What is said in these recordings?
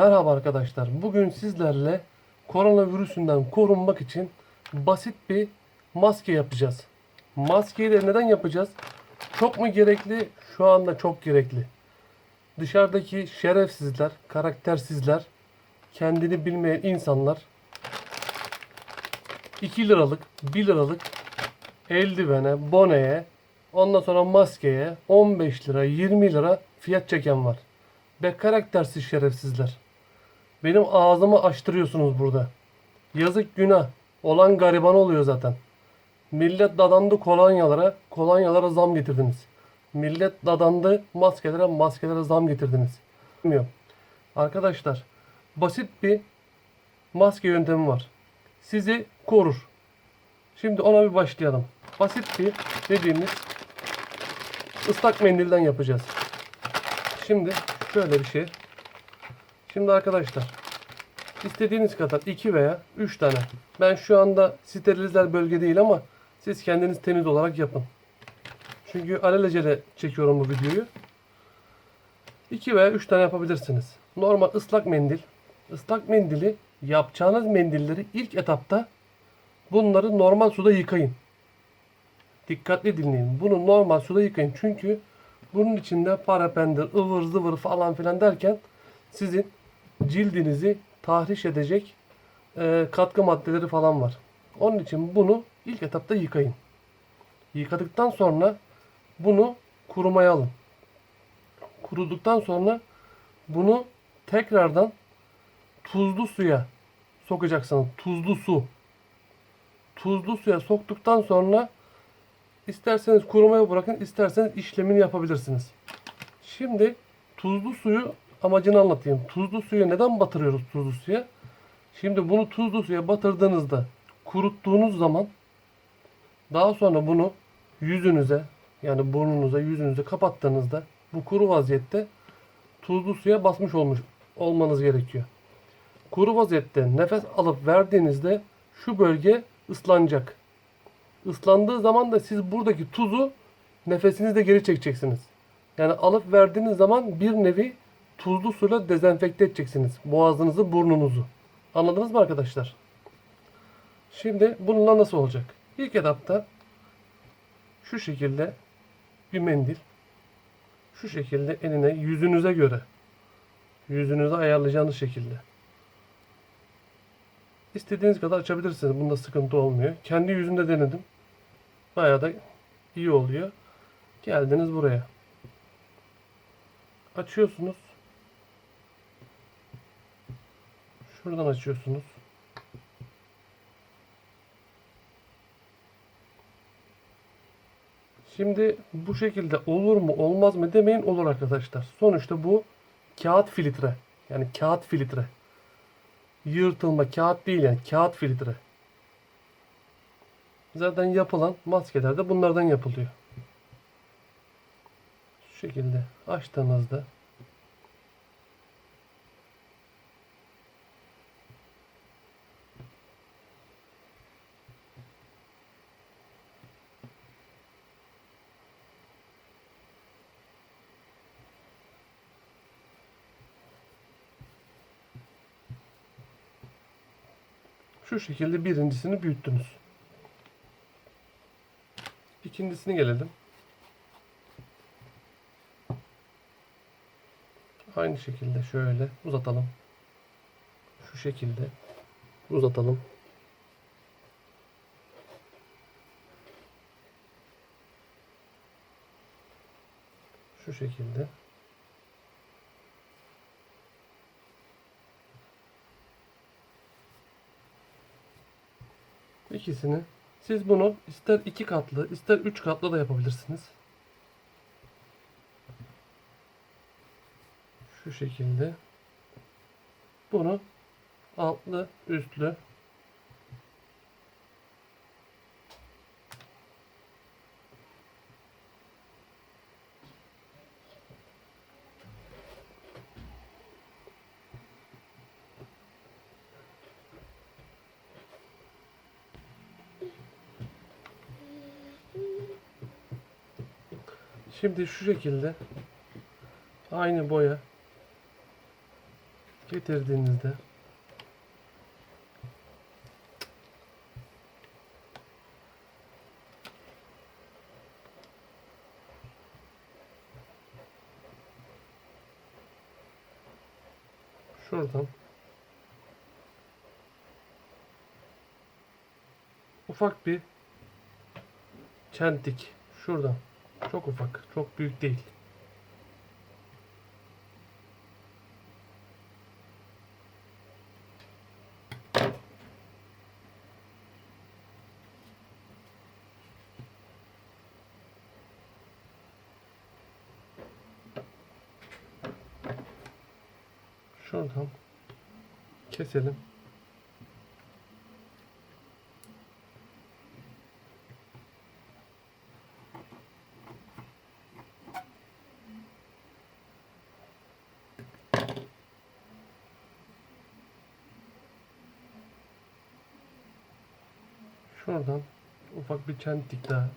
Merhaba arkadaşlar. Bugün sizlerle koronavirüsünden korunmak için basit bir maske yapacağız. Maskeyi de neden yapacağız? Çok mu gerekli? Şu anda çok gerekli. Dışarıdaki şerefsizler, karaktersizler, kendini bilmeyen insanlar 2 liralık, 1 liralık eldivene, boneye, ondan sonra maskeye 15 lira, 20 lira fiyat çeken var. Be karaktersiz şerefsizler. Benim ağzımı açtırıyorsunuz burada. Yazık günah. Olan gariban oluyor zaten. Millet dadandı kolonyalara, kolonyalara zam getirdiniz. Millet dadandı maskelere, maskelere zam getirdiniz. Bilmiyorum. Arkadaşlar, basit bir maske yöntemi var. Sizi korur. Şimdi ona bir başlayalım. Basit bir dediğimiz ıslak mendilden yapacağız. Şimdi şöyle bir şey. Şimdi arkadaşlar istediğiniz kadar 2 veya 3 tane. Ben şu anda sterilizler bölge değil ama siz kendiniz temiz olarak yapın. Çünkü alelacele çekiyorum bu videoyu. 2 veya 3 tane yapabilirsiniz. Normal ıslak mendil. Islak mendili yapacağınız mendilleri ilk etapta bunları normal suda yıkayın. Dikkatli dinleyin. Bunu normal suda yıkayın. Çünkü bunun içinde parabendir, ıvır zıvır falan filan derken sizin cildinizi tahriş edecek e, katkı maddeleri falan var. Onun için bunu ilk etapta yıkayın. Yıkadıktan sonra bunu kurumaya alın. Kuruduktan sonra bunu tekrardan tuzlu suya sokacaksınız. Tuzlu su. Tuzlu suya soktuktan sonra isterseniz kurumaya bırakın, isterseniz işlemini yapabilirsiniz. Şimdi tuzlu suyu amacını anlatayım. Tuzlu suyu neden batırıyoruz tuzlu suya? Şimdi bunu tuzlu suya batırdığınızda kuruttuğunuz zaman daha sonra bunu yüzünüze yani burnunuza yüzünüze kapattığınızda bu kuru vaziyette tuzlu suya basmış olmuş olmanız gerekiyor. Kuru vaziyette nefes alıp verdiğinizde şu bölge ıslanacak. Islandığı zaman da siz buradaki tuzu nefesinizle geri çekeceksiniz. Yani alıp verdiğiniz zaman bir nevi tuzlu suyla dezenfekte edeceksiniz. Boğazınızı, burnunuzu. Anladınız mı arkadaşlar? Şimdi bununla nasıl olacak? İlk etapta şu şekilde bir mendil. Şu şekilde eline yüzünüze göre yüzünüze ayarlayacağınız şekilde. İstediğiniz kadar açabilirsiniz. Bunda sıkıntı olmuyor. Kendi yüzümde denedim. Bayağı da iyi oluyor. Geldiniz buraya. Açıyorsunuz. Şuradan açıyorsunuz. Şimdi bu şekilde olur mu olmaz mı demeyin olur arkadaşlar. Sonuçta bu kağıt filtre. Yani kağıt filtre. Yırtılma kağıt değil yani kağıt filtre. Zaten yapılan maskeler de bunlardan yapılıyor. Şu şekilde açtığınızda şu şekilde birincisini büyüttünüz. İkincisini gelelim. Aynı şekilde şöyle uzatalım. Şu şekilde uzatalım. Şu şekilde. İkisini siz bunu ister iki katlı ister üç katlı da yapabilirsiniz. Şu şekilde. Bunu altlı üstlü Şimdi şu şekilde aynı boya getirdiğinizde şuradan ufak bir çentik şuradan çok ufak çok büyük değil Şuradan keselim. Şuradan ufak bir çentik daha.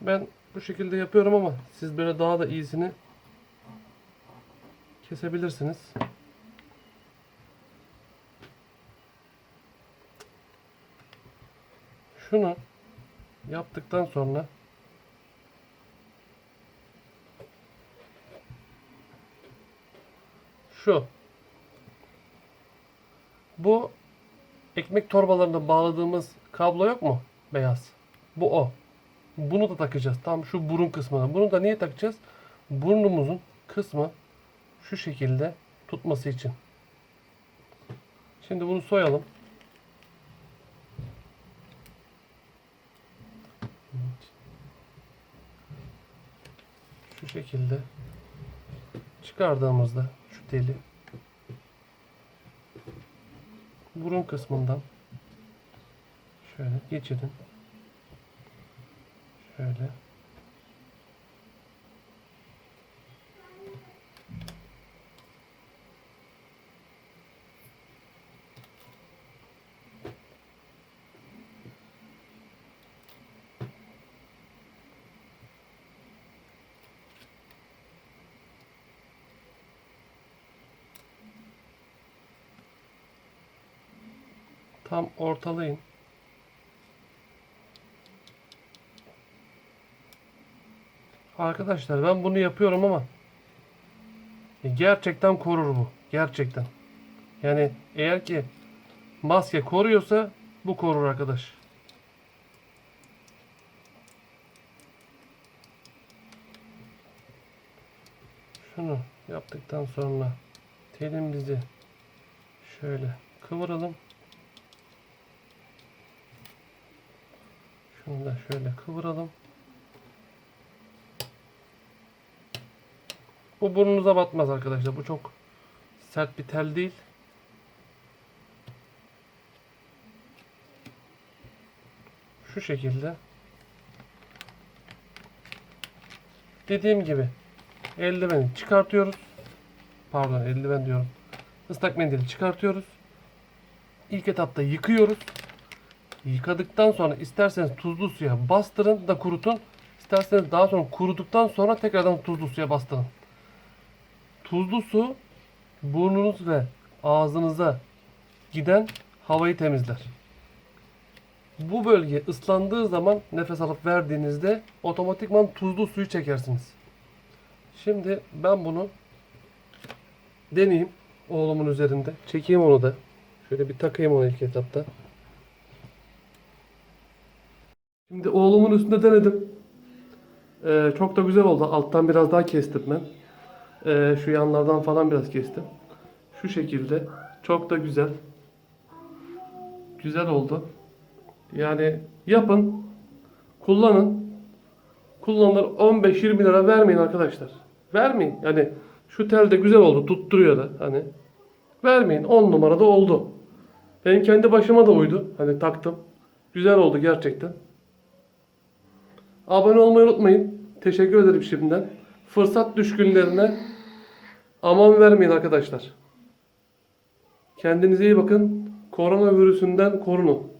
Ben bu şekilde yapıyorum ama siz böyle daha da iyisini kesebilirsiniz. Şunu yaptıktan sonra şu bu ekmek torbalarına bağladığımız kablo yok mu? Beyaz. Bu o. Bunu da takacağız. Tam şu burun kısmına. Bunu da niye takacağız? Burnumuzun kısmı şu şekilde tutması için. Şimdi bunu soyalım. Şekilde çıkardığımızda şu teli burun kısmından şöyle geçirin. Şöyle. Tam ortalayın. Arkadaşlar ben bunu yapıyorum ama gerçekten korur bu. Gerçekten. Yani eğer ki maske koruyorsa bu korur arkadaş. Şunu yaptıktan sonra telimizi şöyle kıvıralım. Şunu da şöyle kıvıralım. Bu burnunuza batmaz arkadaşlar. Bu çok sert bir tel değil. Şu şekilde. Dediğim gibi eldiveni çıkartıyoruz. Pardon eldiven diyorum. Islak mendili çıkartıyoruz. İlk etapta yıkıyoruz. Yıkadıktan sonra isterseniz tuzlu suya bastırın da kurutun. İsterseniz daha sonra kuruduktan sonra tekrardan tuzlu suya bastırın. Tuzlu su burnunuz ve ağzınıza giden havayı temizler. Bu bölge ıslandığı zaman nefes alıp verdiğinizde otomatikman tuzlu suyu çekersiniz. Şimdi ben bunu deneyeyim oğlumun üzerinde. Çekeyim onu da. Şöyle bir takayım onu ilk etapta. Şimdi oğlumun üstünde denedim. Ee, çok da güzel oldu. Alttan biraz daha kestim ben. Ee, şu yanlardan falan biraz kestim. Şu şekilde. Çok da güzel. Güzel oldu. Yani yapın. Kullanın. Kullanılır 15-20 lira vermeyin arkadaşlar. Vermeyin. Yani şu tel de güzel oldu. Tutturuyor da. Hani vermeyin. 10 numarada oldu. Benim kendi başıma da uydu. Hani taktım. Güzel oldu gerçekten. Abone olmayı unutmayın. Teşekkür ederim şimdiden. fırsat düşkünlerine aman vermeyin arkadaşlar. Kendinize iyi bakın. Koronavirüsünden korunun.